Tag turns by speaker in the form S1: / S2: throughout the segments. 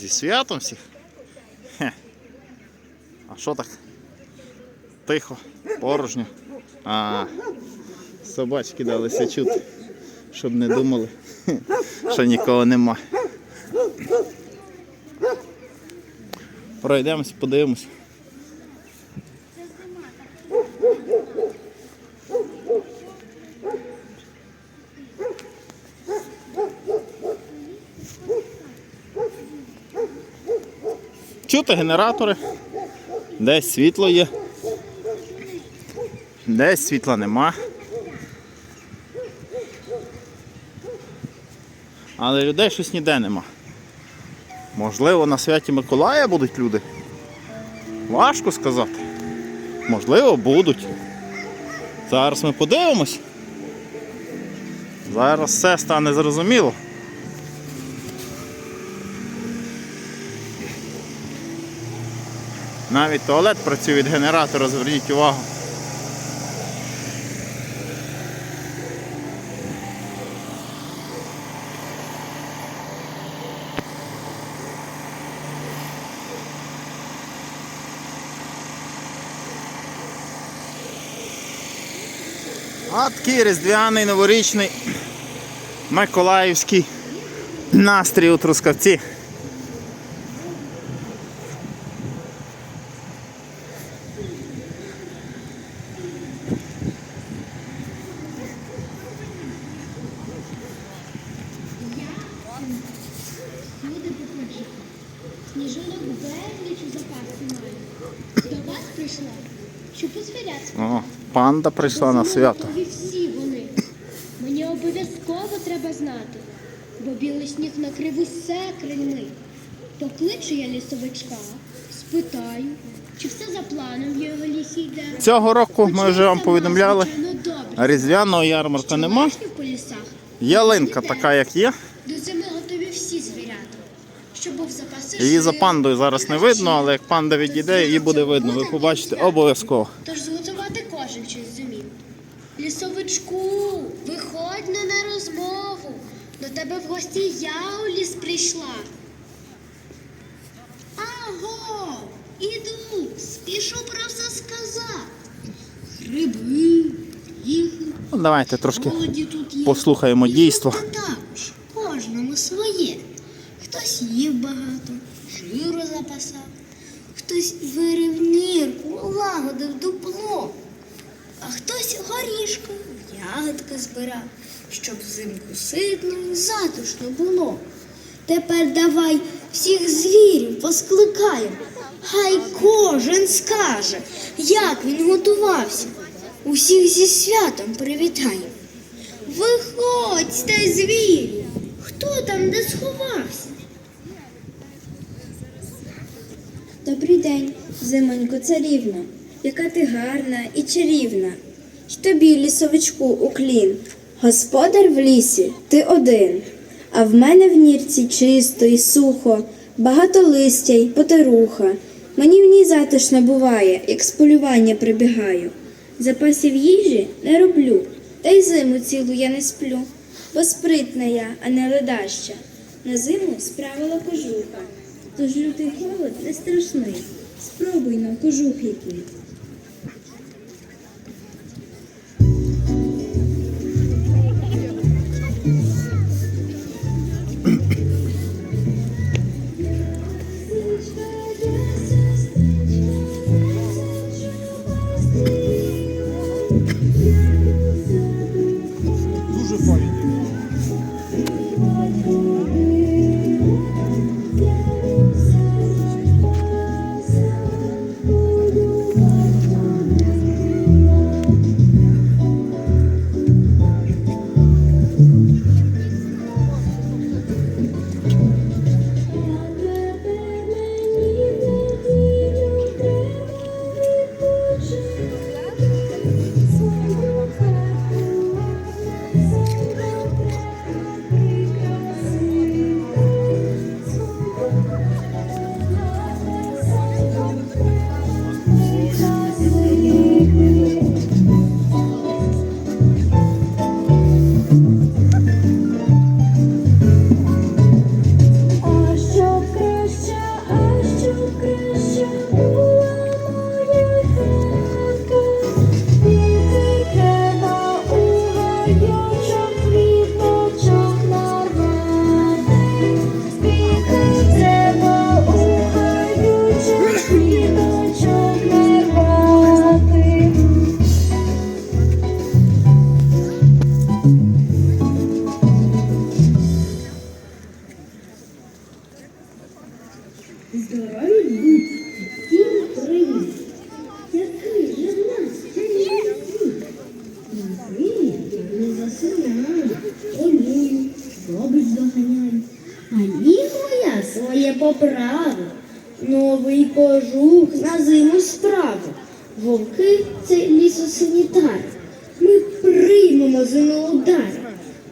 S1: Зі святом всіх. Хе. А що так? Тихо, порожньо. А, собачки далися чути, щоб не думали, що нікого нема. Пройдемось, подивимось. Чути генератори. Десь світло є. Десь світла нема. Але людей щось ніде нема. Можливо, на святі Миколая будуть люди. Важко сказати. Можливо, будуть. Зараз ми подивимось. Зараз все стане зрозуміло. Навіть туалет працює від генератора, зверніть увагу. А такий різдвяний новорічний Миколаївський настрій у Трускавці.
S2: Люди покличуть. Сніжинок безліч у запасі має. До вас прийшла, щоб посвірятися.
S1: О, панда прийшла на свято.
S2: Всі вони. Мені обов'язково треба знати, бо білий сніг накрив усе крильми. Покличу я лісовичка, спитаю, чи все за планом в його лісі йде.
S1: Цього року ми вже вам повідомляли, різдвяного ярмарка нема. Ялинка така, як є. Її за пандою зараз не видно, але як панда відійде, її буде видно. Ви побачите обов'язково.
S2: Тож зготувати кожен щось зумів. Лісовичку, виходь не на розмову. До тебе в гості я у ліс прийшла. Аго, іду, спішу про все сказати. Гриби, їхи,
S1: Ну, давайте трошки послухаємо дійство.
S2: Хтось їв багато, жиру запасав, хтось вирив нірку, лагодив дупло, а хтось горішки, ягодки збирав, щоб взимку ситно і затишно було. Тепер давай всіх звірів поскликаємо. Хай кожен скаже, як він готувався. Усіх зі святом привітаємо. Виходьте, звірі! Хто там де сховався?
S3: Добрий день, зимонько царівна, яка ти гарна і чарівна. Ж тобі, лісовичку, уклін. Господар в лісі, ти один. А в мене в нірці чисто і сухо, багато листя й потеруха. Мені в ній затишно буває, як з полювання прибігаю. Запасів їжі не роблю, та й зиму цілу я не сплю, бо спритна я, а не ледаща. На зиму справила кожуха. Тож лютий холод не страшний. Спробуй на кожух який.
S1: здорові діти,
S2: всім Який нас старіший робить доганяємо. А їх моя своє поправо, новий кожух на зиму справи. Вовки це лісосанітар. Ми приймемо зиму удар.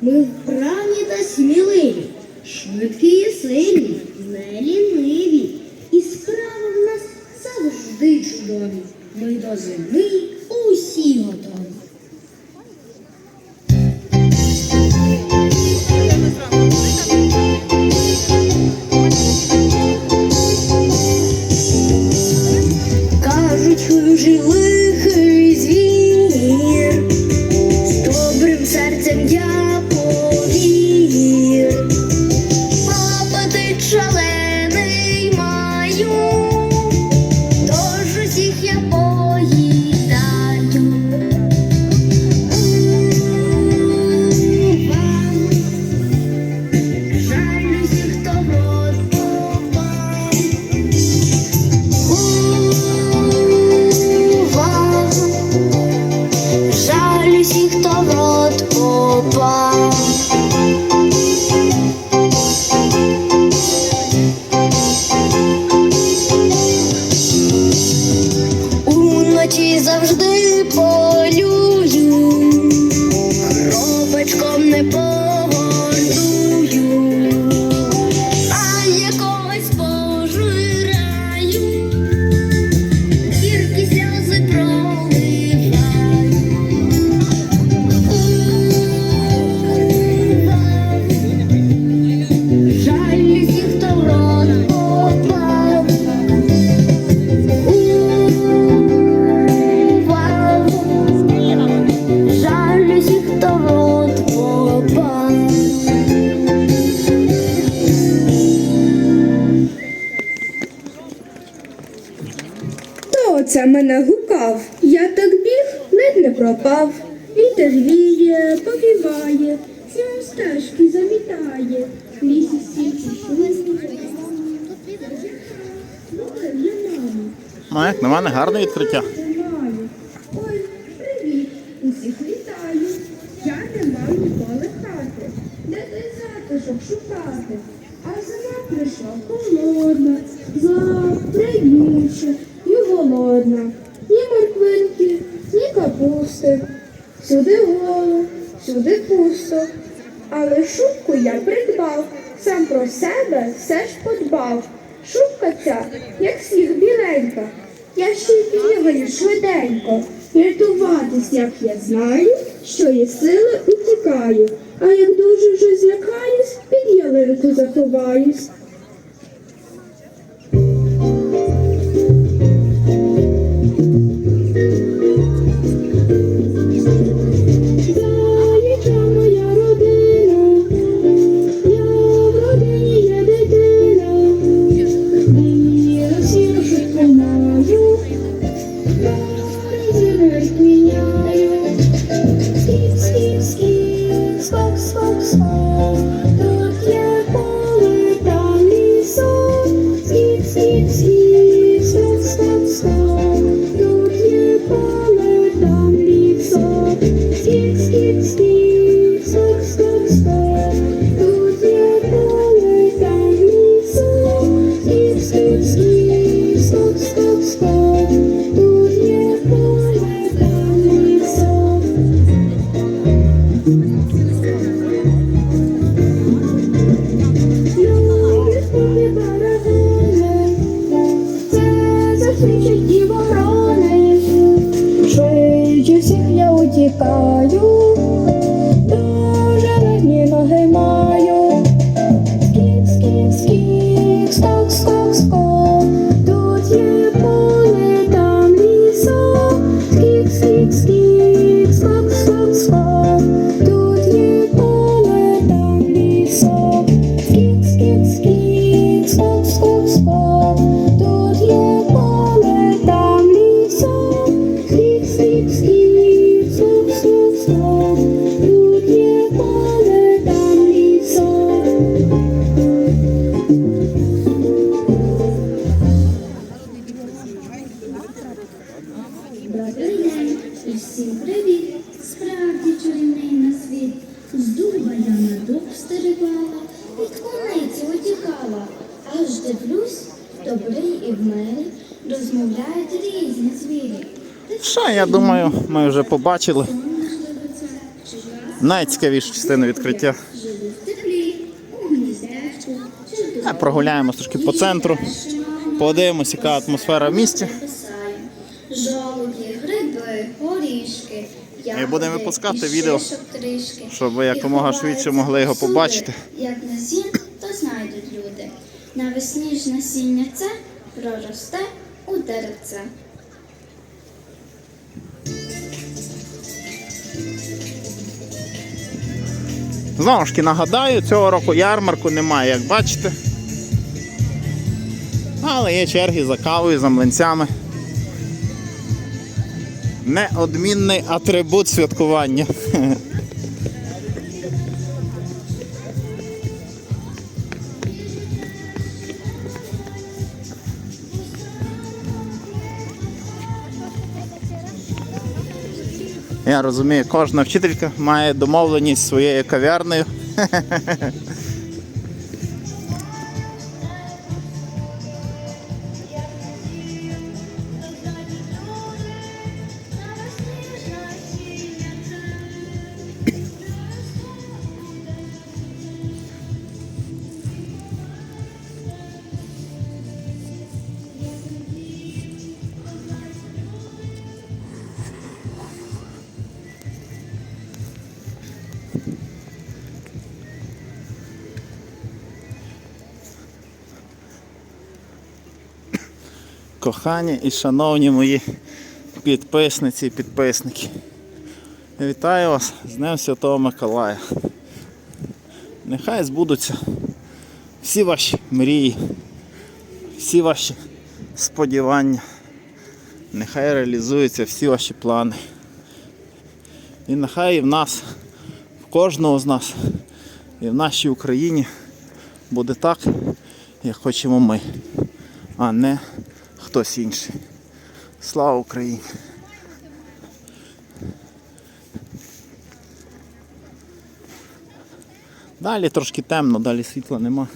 S2: Ми вправні та сміливі, швидкі і сильні, не. Чудові. Ми до зими в не
S3: пропав. Вітер віє, повіває, снігом стежки замітає. Лісі стільки шуму. Море
S1: Ну, як на мене гарне відкриття.
S3: Ой, привіт, усіх вітаю. Я не мав ніколи хати. Де той затишок шукати? А зима прийшла холодна, запрягніча і голодна. Капусти. Сюди голо, сюди пусто. Але шубку я придбав, сам про себе все ж подбав. Шубка ця, як сніг біленька, я ще й бігаю швиденько. Рятуватись, як я знаю, що є сили утікаю. А як дуже вже злякаюсь, під ялинку заховаюсь. Всіх
S4: до
S2: Дивлюсь, добрий і в мері розмовляють різні звірі.
S1: Що, я думаю, ми вже побачили найцікавішу частину відкриття. А Прогуляємось трошки по центру, подивимося, яка атмосфера в місті.
S2: писаю. Жолуді, гриби, горішки.
S1: І будемо випускати відео, щоб ви якомога швидше могли його побачити.
S2: Як на Навесні ж насіння це проросте у деревце.
S1: Знову ж таки нагадаю, цього року ярмарку немає, як бачите. Але є черги за кавою, за млинцями. Неодмінний атрибут святкування. Я розумію, кожна вчителька має домовленість своєю кав'ярнею. Кохані і шановні мої підписниці і підписники. Вітаю вас з Днем Святого Миколая. Нехай збудуться всі ваші мрії, всі ваші сподівання. Нехай реалізуються всі ваші плани. І нехай і в нас, в кожного з нас, і в нашій Україні буде так, як хочемо ми, а не хтось інший. Слава Україні! Далі трошки темно, далі світла нема.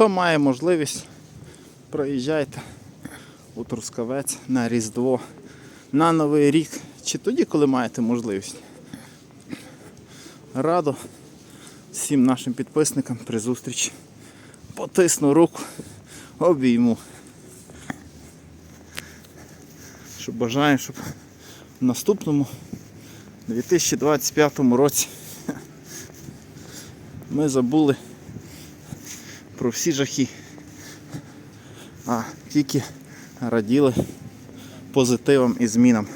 S1: Хто має можливість, проїжджайте у Трускавець на Різдво, на Новий рік чи тоді, коли маєте можливість. Радо всім нашим підписникам при зустрічі. Потисну руку, обійму. Щоб бажаю, щоб в наступному 2025 році ми забули про всі жахи, а тільки раділи позитивам і змінам.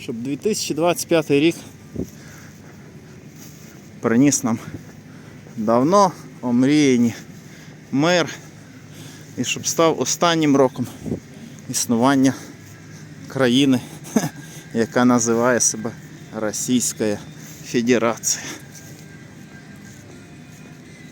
S1: Щоб 2025 рік приніс нам давно омріяні мир і щоб став останнім роком існування країни, яка називає себе Російська Федерація.